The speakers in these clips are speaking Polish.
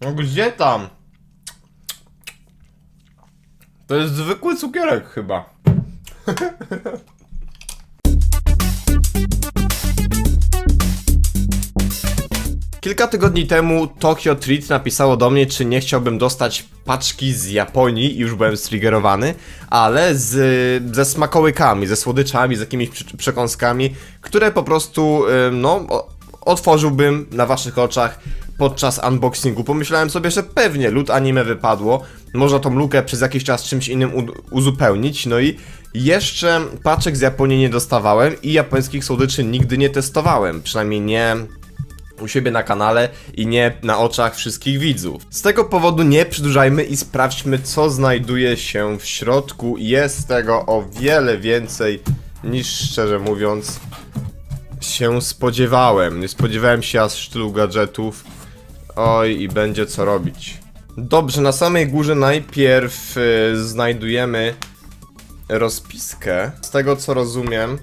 No gdzie tam? To jest zwykły cukierek chyba. Kilka tygodni temu Tokyo Treat napisało do mnie, czy nie chciałbym dostać paczki z Japonii i już byłem striggerowany, ale z, ze smakołykami, ze słodyczami, z jakimiś przekąskami, które po prostu, no, otworzyłbym na waszych oczach podczas unboxingu. Pomyślałem sobie, że pewnie lód anime wypadło, można tą lukę przez jakiś czas czymś innym uzupełnić, no i jeszcze paczek z Japonii nie dostawałem i japońskich słodyczy nigdy nie testowałem, przynajmniej nie u siebie na kanale i nie na oczach wszystkich widzów. Z tego powodu nie przedłużajmy i sprawdźmy, co znajduje się w środku. Jest tego o wiele więcej niż szczerze mówiąc się spodziewałem. Nie spodziewałem się aż tylu gadżetów. Oj, i będzie co robić. Dobrze, na samej górze najpierw y, znajdujemy rozpiskę. Z tego co rozumiem,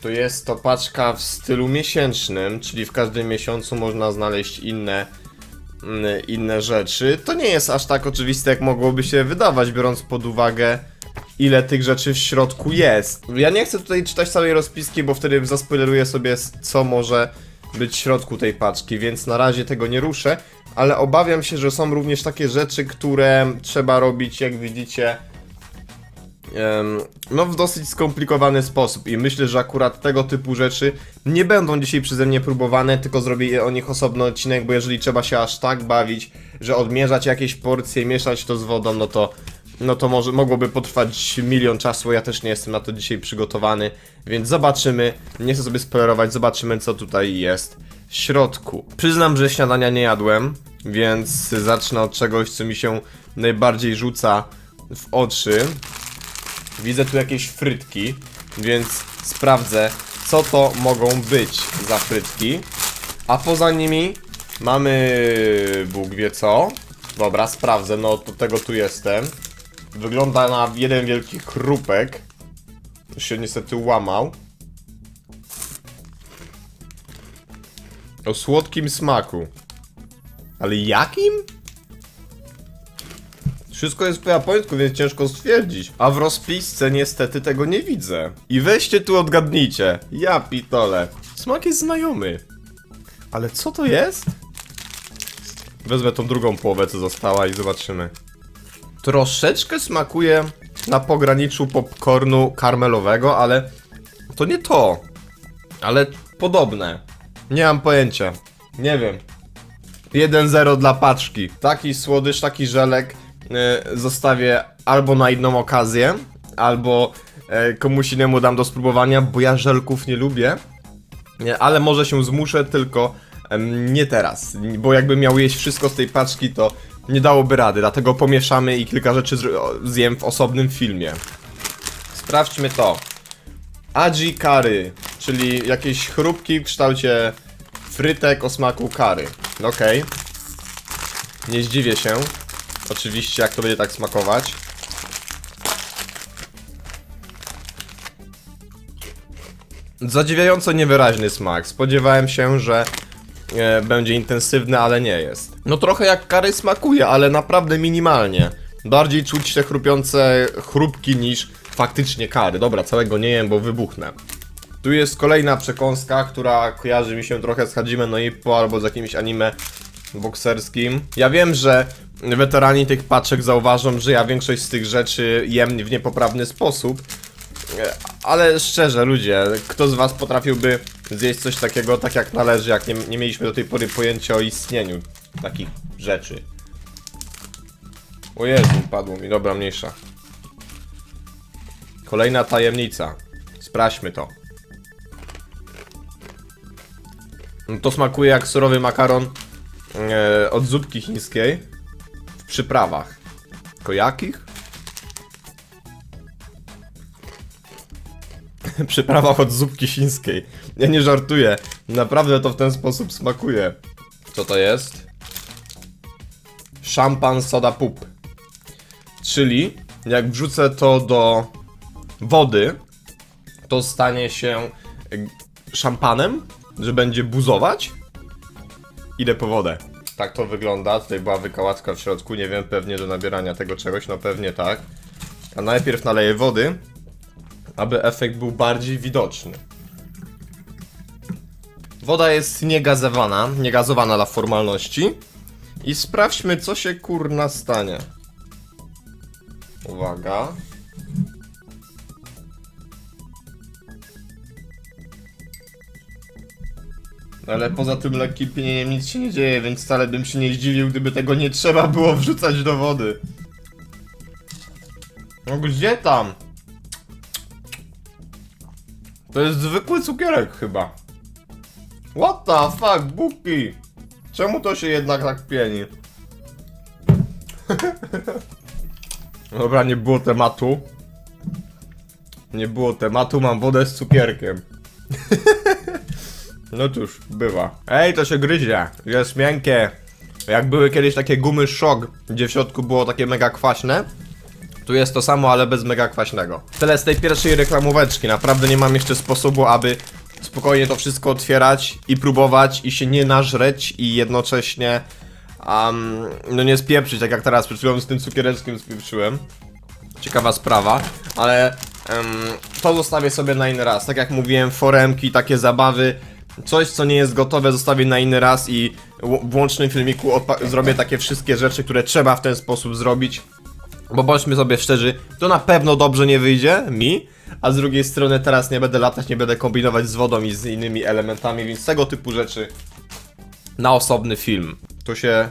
to jest to paczka w stylu miesięcznym, czyli w każdym miesiącu można znaleźć inne, mm, inne rzeczy. To nie jest aż tak oczywiste, jak mogłoby się wydawać, biorąc pod uwagę, ile tych rzeczy w środku jest. Ja nie chcę tutaj czytać całej rozpiski, bo wtedy zaspoileruję sobie, co może być w środku tej paczki, więc na razie tego nie ruszę, ale obawiam się, że są również takie rzeczy, które trzeba robić, jak widzicie, no w dosyć skomplikowany sposób. I myślę, że akurat tego typu rzeczy nie będą dzisiaj przeze mnie próbowane, tylko zrobię o nich osobny odcinek, bo jeżeli trzeba się aż tak bawić, że odmierzać jakieś porcje, mieszać to z wodą, no to no to może mogłoby potrwać milion czasu, ja też nie jestem na to dzisiaj przygotowany, więc zobaczymy, nie chcę sobie spoilerować, zobaczymy co tutaj jest w środku. Przyznam, że śniadania nie jadłem, więc zacznę od czegoś, co mi się najbardziej rzuca w oczy, Widzę tu jakieś frytki, więc sprawdzę, co to mogą być za frytki. A poza nimi mamy Bóg wie co. Dobra, sprawdzę, no do tego tu jestem. Wygląda na jeden wielki chrupek. To się niestety łamał. O słodkim smaku. Ale jakim? Wszystko jest po japońsku, więc ciężko stwierdzić. A w rozpisce niestety tego nie widzę. I weźcie tu odgadnijcie. Ja pitole. Smak jest znajomy. Ale co to jest? Wezmę tą drugą połowę, co została i zobaczymy. Troszeczkę smakuje na pograniczu popcornu karmelowego, ale to nie to. Ale podobne. Nie mam pojęcia. Nie wiem. 1-0 dla paczki. Taki słodycz, taki żelek e, zostawię albo na inną okazję, albo e, komuś innemu dam do spróbowania, bo ja żelków nie lubię. Nie, ale może się zmuszę, tylko nie teraz. Bo jakbym miał jeść wszystko z tej paczki, to nie dałoby rady. Dlatego pomieszamy i kilka rzeczy zjem w osobnym filmie. Sprawdźmy to. Aji curry, czyli jakieś chrupki w kształcie frytek o smaku curry. Okej. Nie zdziwię się. Oczywiście, jak to będzie tak smakować. Zadziwiająco niewyraźny smak. Spodziewałem się, że e, będzie intensywny, ale nie jest. No trochę jak kary smakuje, ale naprawdę minimalnie. Bardziej czuć te chrupiące chrupki niż faktycznie kary. Dobra, całego nie jem, bo wybuchnę. Tu jest kolejna przekąska, która kojarzy mi się trochę z Hajime no Ippo albo z jakimś anime bokserskim. Ja wiem, że weterani tych paczek zauważą, że ja większość z tych rzeczy jem w niepoprawny sposób. E, Ale szczerze, ludzie, kto z was potrafiłby zjeść coś takiego tak jak należy, jak nie, nie mieliśmy do tej pory pojęcia o istnieniu takich rzeczy? O Jezu, padło mi, dobra, mniejsza. Kolejna tajemnica. Sprawdźmy to. No to smakuje jak surowy makaron e, od zupki chińskiej w przyprawach. Tylko jakich? przyprawach od zupki chińskiej. Ja nie żartuję. Naprawdę to w ten sposób smakuje. Co to jest? Szampan soda pup. Czyli jak wrzucę to do wody, to stanie się szampanem, że będzie buzować. Idę po wodę. Tak to wygląda. Tutaj była wykałaczka w środku. Nie wiem, pewnie do nabierania tego czegoś. No pewnie tak. A najpierw naleję wody, aby efekt był bardziej widoczny. Woda jest niegazowana, niegazowana dla formalności. I sprawdźmy, co się kurna stanie. Uwaga. Ale poza tym lekkim pienieniem nic się nie dzieje, więc wcale bym się nie zdziwił, gdyby tego nie trzeba było wrzucać do wody. No gdzie tam? To jest zwykły cukierek chyba. What the fuck, Buki? Czemu to się jednak tak pieni? Dobra, nie było tematu. Nie było tematu, mam wodę z cukierkiem. No cóż, bywa. Ej, to się gryzie. Jest miękkie. Jak były kiedyś takie gumy szok, gdzie w środku było takie mega kwaśne. Tu jest to samo, ale bez mega kwaśnego. Tyle z tej pierwszej reklamóweczki. Naprawdę nie mam jeszcze sposobu, aby spokojnie to wszystko otwierać i próbować i się nie nażreć i jednocześnie um, no nie spieprzyć, tak jak teraz przed chwilą z tym cukiereczkiem spieprzyłem. Ciekawa sprawa, ale em, to zostawię sobie na inny raz. Tak jak mówiłem, foremki, takie zabawy, coś co nie jest gotowe zostawię na inny raz i w- łącznym filmiku zrobię takie wszystkie rzeczy, które trzeba w ten sposób zrobić. Bo bądźmy sobie szczerzy, to na pewno dobrze nie wyjdzie mi, a z drugiej strony teraz nie będę latać, nie będę kombinować z wodą i z innymi elementami, więc tego typu rzeczy na osobny film. Tu się...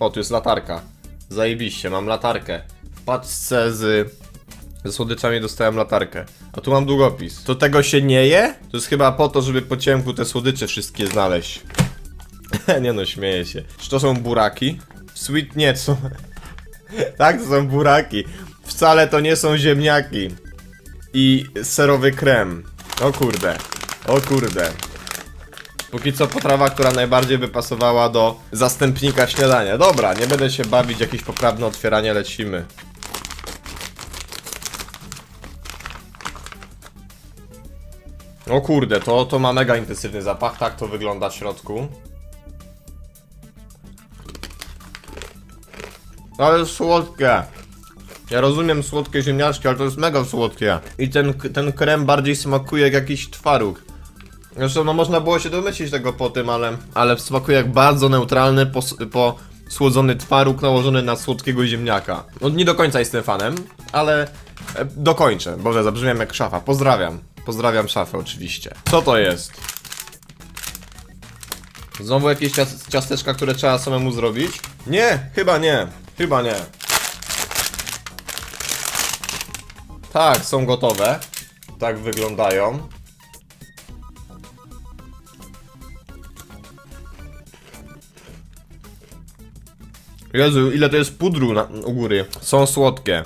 O, tu jest latarka. Zajebiście, mam latarkę. W paczce z... Ze słodyczami dostałem latarkę. A tu mam długopis. To tego się nie je? To jest chyba po to, żeby po ciemku te słodycze wszystkie znaleźć. nie no, śmieję się. Czy to są buraki? Sweet nie, to są... tak, to są buraki. Wcale to nie są ziemniaki. I serowy krem. O kurde. O kurde. Póki co potrawa, która najbardziej by pasowała do zastępnika śniadania. Dobra, nie będę się bawić jakieś poprawne otwieranie, lecimy. O kurde, to, to ma mega intensywny zapach, tak to wygląda w środku. Ale jest słodkie. Ja rozumiem słodkie ziemniaczki, ale to jest mega słodkie. I ten, ten krem bardziej smakuje jak jakiś twaróg. Zresztą no można było się domyślić tego po tym, ale, ale smakuje jak bardzo neutralny, pos, po słodzony twaróg nałożony na słodkiego ziemniaka. No nie do końca jestem fanem, ale e, dokończę, bo zabrzmiałem jak szafa. Pozdrawiam. Pozdrawiam szafę oczywiście. Co to jest? Znowu jakieś cias ciasteczka, które trzeba samemu zrobić? Nie, chyba nie. Chyba nie. Tak, są gotowe. Tak wyglądają. Jezu, ile to jest pudru na, u góry. Są słodkie.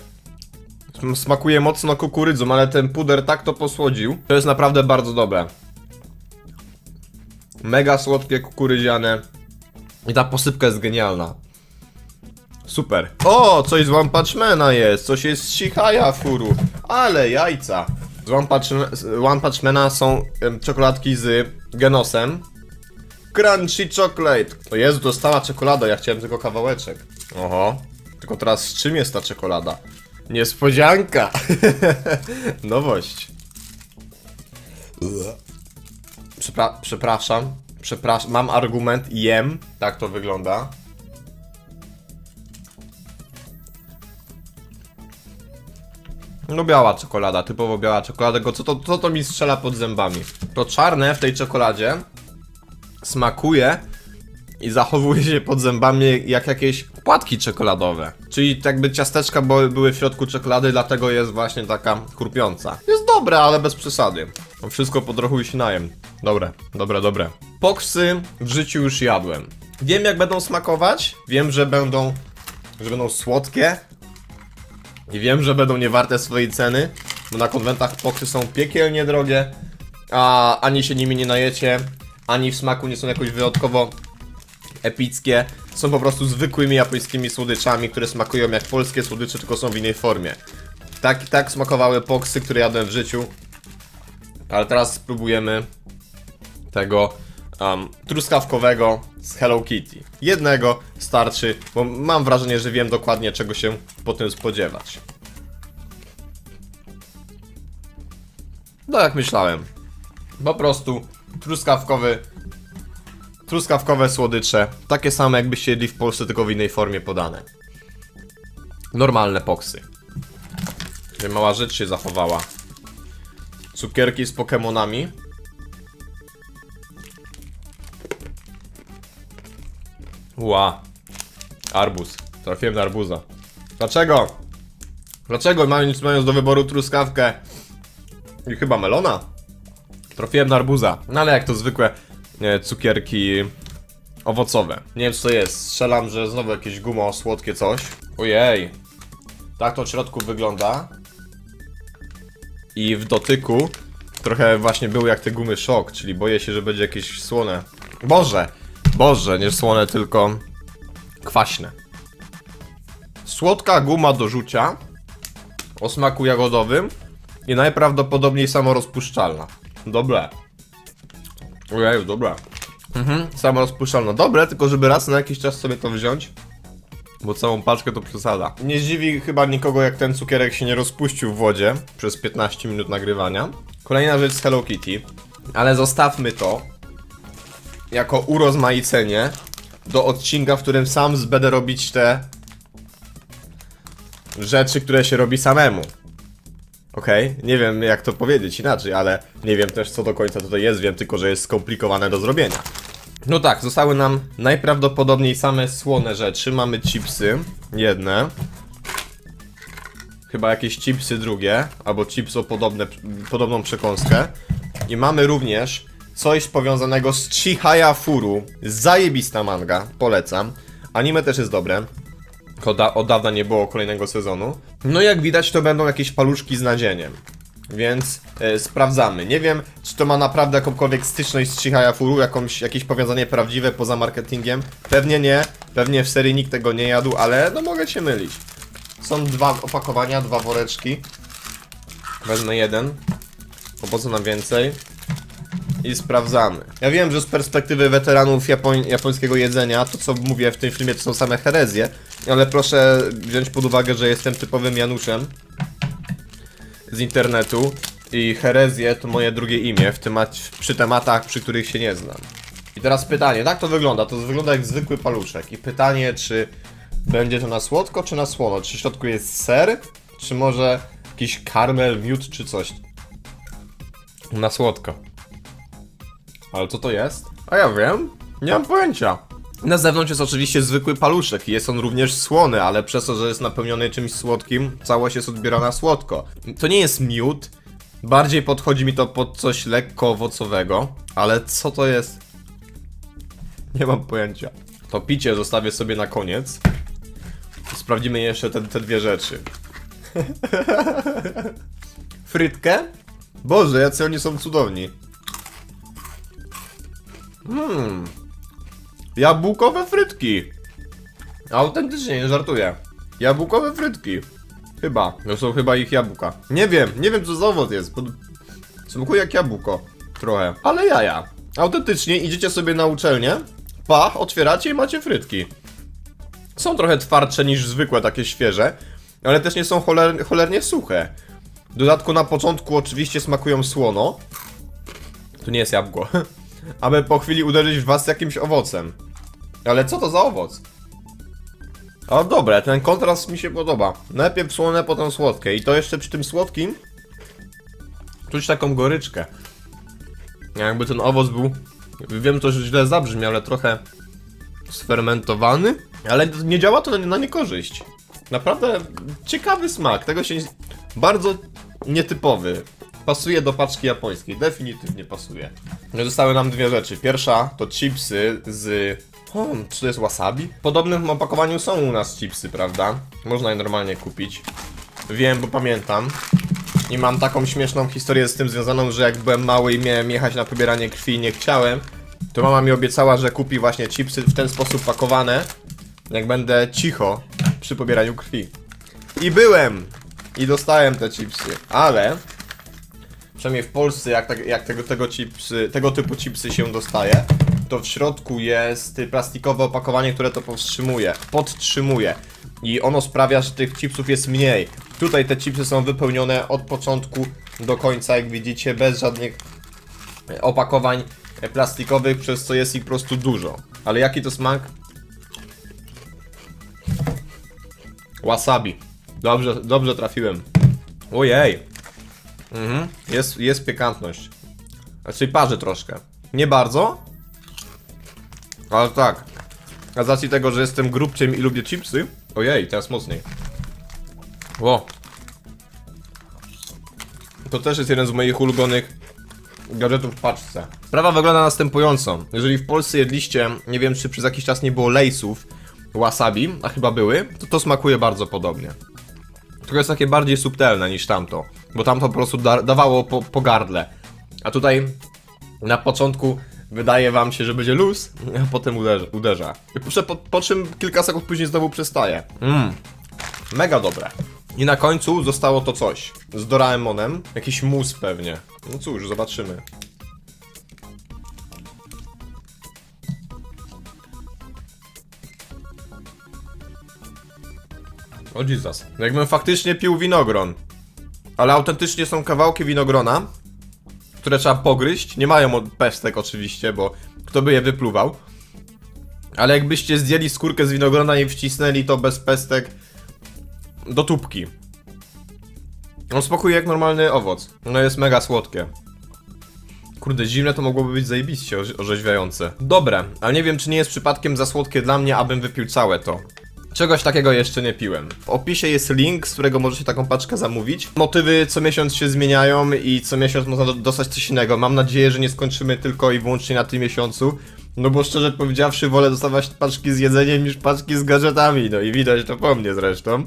Sm- Smakuje mocno kukurydzą, ale ten puder tak to posłodził. To jest naprawdę bardzo dobre. Mega słodkie kukurydziane. I ta posypka jest genialna. Super. O, coś z One Punch Mana jest. Coś jest z Shichaya furu. Ale jajca. Z One Punch, One Punch Mana są czekoladki z Genosem. Crunchy Chocolate. O Jezu, dostała czekolada, ja chciałem tylko kawałeczek. Oho. Tylko teraz z czym jest ta czekolada? Niespodzianka! Nowość. Przepra przepraszam. Przepraszam. Mam argument. Jem. Tak to wygląda. No biała czekolada, typowo biała czekolada, tylko co to, co to mi strzela pod zębami? To czarne w tej czekoladzie smakuje i zachowuje się pod zębami jak jakieś płatki czekoladowe. Czyli jakby ciasteczka były w środku czekolady, dlatego jest właśnie taka chrupiąca. Jest dobre, ale bez przesady. No Wszystko po trochu się najem. Dobre, dobre, dobre. Poksy w życiu już jadłem. Wiem jak będą smakować, wiem, że będą, że będą słodkie, i wiem, że będą niewarte swojej ceny, bo na konwentach poksy są piekielnie drogie, a ani się nimi nie najecie, ani w smaku nie są jakoś wyjątkowo epickie. Są po prostu zwykłymi japońskimi słodyczami, które smakują jak polskie słodycze, tylko są w innej formie. Tak, tak smakowały poksy, które jadłem w życiu. Ale teraz spróbujemy tego um, truskawkowego z Hello Kitty. Jednego starczy, bo mam wrażenie, że wiem dokładnie czego się po tym spodziewać. No jak myślałem. Po prostu truskawkowy truskawkowe słodycze, takie same jakbyście jedli w Polsce, tylko w innej formie podane. Normalne poksy. Mała rzecz się zachowała. Cukierki z Pokemonami. Ła. Arbuz. Trafiłem na arbuza. Dlaczego? Dlaczego mając, mając do wyboru truskawkę i chyba melona? Trafiłem na arbuza. No ale jak to zwykłe e, cukierki owocowe. Nie wiem co to jest. Strzelam, że znowu jakieś gumo słodkie coś. Ojej. Tak to w środku wygląda. I w dotyku trochę właśnie był jak te gumy szok, czyli boję się, że będzie jakieś słone. Boże! Boże, nie słone, tylko kwaśne. Słodka guma do rzucia o smaku jagodowym i najprawdopodobniej samorozpuszczalna. Dobre. Ojej, dobra. Mhm, samorozpuszczalna. Dobre, tylko żeby raz na jakiś czas sobie to wziąć. Bo całą paczkę to przesada. Nie zdziwi chyba nikogo, jak ten cukierek się nie rozpuścił w wodzie przez 15 minut nagrywania. Kolejna rzecz z Hello Kitty. Ale zostawmy to jako urozmaicenie do odcinka, w którym sam będę robić te rzeczy, które się robi samemu. Okej, nie wiem jak to powiedzieć inaczej, ale nie wiem też co do końca tutaj jest, wiem tylko, że jest skomplikowane do zrobienia. No tak, zostały nam najprawdopodobniej same słone rzeczy. Mamy chipsy, jedne. Chyba jakieś chipsy drugie, albo chips o podobne, podobną przekąskę. I mamy również coś powiązanego z Chihaya Furu. Zajebista manga, polecam. Anime też jest dobre. Tylko da, od dawna nie było kolejnego sezonu. No jak widać to będą jakieś paluszki z nadzieniem. Więc e, sprawdzamy. Nie wiem, czy to ma naprawdę jakąkolwiek styczność z Chihaya Furu, jakąś, jakieś powiązanie prawdziwe poza marketingiem. Pewnie nie. Pewnie w serii nikt tego nie jadł, ale no mogę się mylić. Są dwa opakowania, dwa woreczki. Wezmę jeden. Bo po co nam więcej? I sprawdzamy. Ja wiem, że z perspektywy weteranów Japoń japońskiego jedzenia, to co mówię w tym filmie to są same herezje, ale proszę wziąć pod uwagę, że jestem typowym Januszem z internetu i herezje to moje drugie imię w temat, przy tematach, przy których się nie znam. I teraz pytanie, tak to wygląda? To wygląda jak zwykły paluszek i pytanie, czy będzie to na słodko, czy na słono? Czy w środku jest ser, czy może jakiś karmel, miód, czy coś? Na słodko. Ale co to jest? A ja wiem. Nie mam pojęcia. Na zewnątrz jest oczywiście zwykły paluszek i jest on również słony, ale przez to, że jest napełniony czymś słodkim, całość jest odbierana słodko. To nie jest miód, bardziej podchodzi mi to pod coś lekko owocowego, ale co to jest? Nie mam pojęcia. To picie zostawię sobie na koniec. Sprawdzimy jeszcze te, te dwie rzeczy. Frytkę? Boże, jacy oni są cudowni. Hmm. Jabłkowe frytki. Autentycznie, nie żartuję. Jabłkowe frytki. Chyba. To są chyba ich jabłka. Nie wiem, nie wiem co za owoc jest. Pod... Smakuje jak jabłko. Trochę. Ale jaja. Autentycznie idziecie sobie na uczelnię, pach, otwieracie i macie frytki. Są trochę twardsze niż zwykłe, takie świeże, ale też nie są choler... cholernie suche. W dodatku na początku oczywiście smakują słono. To nie jest jabłko. Aby po chwili uderzyć w was jakimś owocem. Ale co to za owoc? O dobre, ten kontrast mi się podoba. Najpierw słone, potem słodkie. I to jeszcze przy tym słodkim czuć taką goryczkę. Jakby ten owoc był, wiem to, że źle zabrzmi, ale trochę sfermentowany. Ale nie działa to na, niekorzyść. Naprawdę ciekawy smak, tego się. Bardzo nietypowy. Pasuje do paczki japońskiej, definitywnie pasuje. No Zostały nam dwie rzeczy. Pierwsza to chipsy z... O, czy to jest wasabi? W podobnym opakowaniu są u nas chipsy, prawda? Można je normalnie kupić. Wiem, bo pamiętam. I mam taką śmieszną historię z tym związaną, że jak byłem mały i miałem jechać na pobieranie krwi i nie chciałem, to mama mi obiecała, że kupi właśnie chipsy w ten sposób pakowane, jak będę cicho przy pobieraniu krwi. I byłem! I dostałem te chipsy, ale przynajmniej w Polsce, jak, tak, jak tego, tego, chipsy, tego typu chipsy się dostaje, to w środku jest plastikowe opakowanie, które to powstrzymuje, podtrzymuje. I ono sprawia, że tych chipsów jest mniej. Tutaj te chipsy są wypełnione od początku do końca, jak widzicie, bez żadnych opakowań plastikowych, przez co jest ich po prostu dużo. Ale jaki to smak? Wasabi. Dobrze, dobrze trafiłem. Ojej. Mhm. Jest, jest pikantność. Znaczy parzy troszkę. Nie bardzo. Ale tak. A z racji tego, że jestem grubciem i lubię chipsy. Ojej, teraz mocniej. Ło. To też jest jeden z moich ulubionych gadżetów w paczce. Sprawa wygląda następująco. Jeżeli w Polsce jedliście, nie wiem czy przez jakiś czas nie było lejsów wasabi, a chyba były, to to smakuje bardzo podobnie. Tylko jest takie bardziej subtelne niż tamto, bo tamto po prostu da dawało po, po gardle. A tutaj na początku wydaje wam się, że będzie luz, a potem uderza. I po, po, czym kilka sekund później znowu przestaje. Mmm, mega dobre. I na końcu zostało to coś. Z Doraemonem. Jakiś mus pewnie. No cóż, zobaczymy. O Jesus. Jakbym faktycznie pił winogron. Ale autentycznie są kawałki winogrona, które trzeba pogryźć. Nie mają pestek oczywiście, bo kto by je wypluwał. Ale jakbyście zdjęli skórkę z winogrona i wcisnęli to bez pestek do tubki. On smakuje jak normalny owoc. No jest mega słodkie. Kurde, zimne to mogłoby być zajebiście orze- orzeźwiające. Dobre, ale nie wiem czy nie jest przypadkiem za słodkie dla mnie, abym wypił całe to. Czegoś takiego jeszcze nie piłem. W opisie jest link, z którego możecie taką paczkę zamówić. Motywy co miesiąc się zmieniają i co miesiąc można do- dostać coś innego. Mam nadzieję, że nie skończymy tylko i wyłącznie na tym miesiącu. No bo szczerze powiedziawszy, wolę dostawać paczki z jedzeniem niż paczki z gadżetami. No i widać to po mnie zresztą.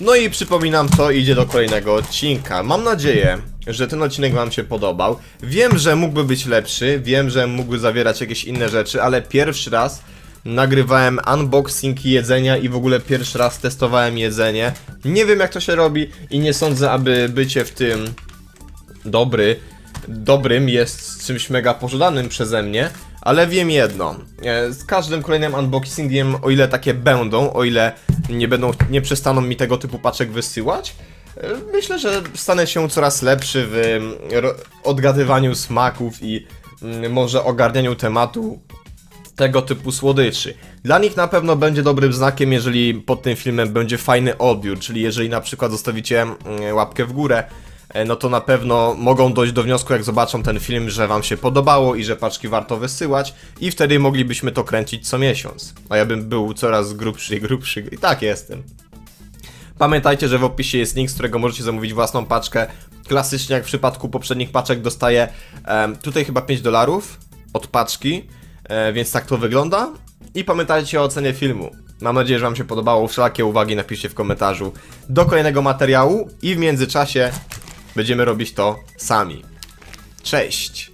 No i przypominam, to idzie do kolejnego odcinka. Mam nadzieję, że ten odcinek Wam się podobał. Wiem, że mógłby być lepszy, wiem, że mógłby zawierać jakieś inne rzeczy, ale pierwszy raz nagrywałem unboxing jedzenia i w ogóle pierwszy raz testowałem jedzenie. Nie wiem, jak to się robi i nie sądzę, aby bycie w tym dobry, dobrym jest czymś mega pożądanym przeze mnie, ale wiem jedno. e, Z każdym kolejnym unboxingiem, o ile takie będą, o ile nie będą, nie przestaną mi tego typu paczek wysyłać, e, myślę, że stanę się coraz lepszy w odgadywaniu smaków i mm, może ogarnianiu tematu tego typu słodyczy. Dla nich na pewno będzie dobrym znakiem, jeżeli pod tym filmem będzie fajny odbiór, czyli jeżeli na przykład zostawicie mm, łapkę w górę, e, no to na pewno mogą dojść do wniosku, jak zobaczą ten film, że wam się podobało i że paczki warto wysyłać i wtedy moglibyśmy to kręcić co miesiąc. A ja bym był coraz grubszy i grubszy i tak jestem. Pamiętajcie, że w opisie jest link, z którego możecie zamówić własną paczkę. Klasycznie jak w przypadku poprzednich paczek dostaję em, tutaj chyba 5 dolarów od paczki, E, więc tak to wygląda. I pamiętajcie o ocenie filmu. Mam nadzieję, że Wam się podobało. Wszelakie uwagi napiszcie w komentarzu do kolejnego materiału i w międzyczasie będziemy robić to sami. Cześć!